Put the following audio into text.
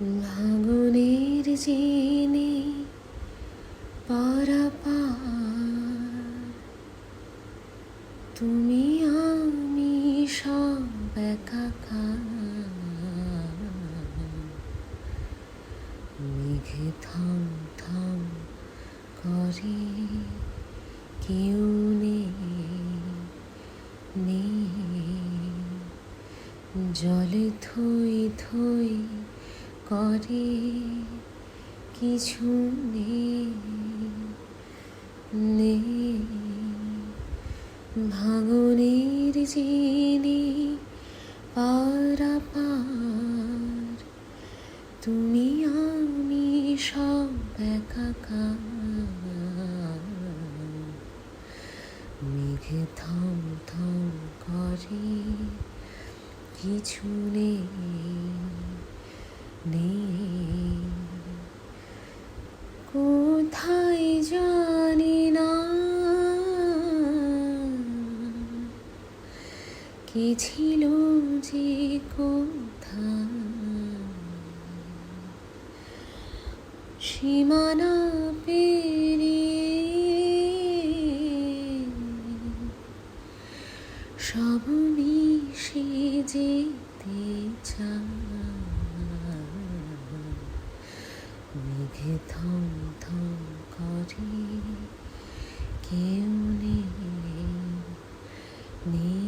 ভাঙনের জেনে পারাপার তুমি আমি সব একাকার। মেঘে থম থম করে কেউ নেই। জলে থই থই করে কিছু নেই। ভাঙনের জেনে পারাপার, তুমি আমি সব একাকার। মেঘে থম থম করে কিছু নেই। নেই কোথায় জানি না। কে ছিল যে কোথায় সীমানা পেরিয়ে সব মিশে যেতে চায় মেঘে থম থম করে কেউ নেই।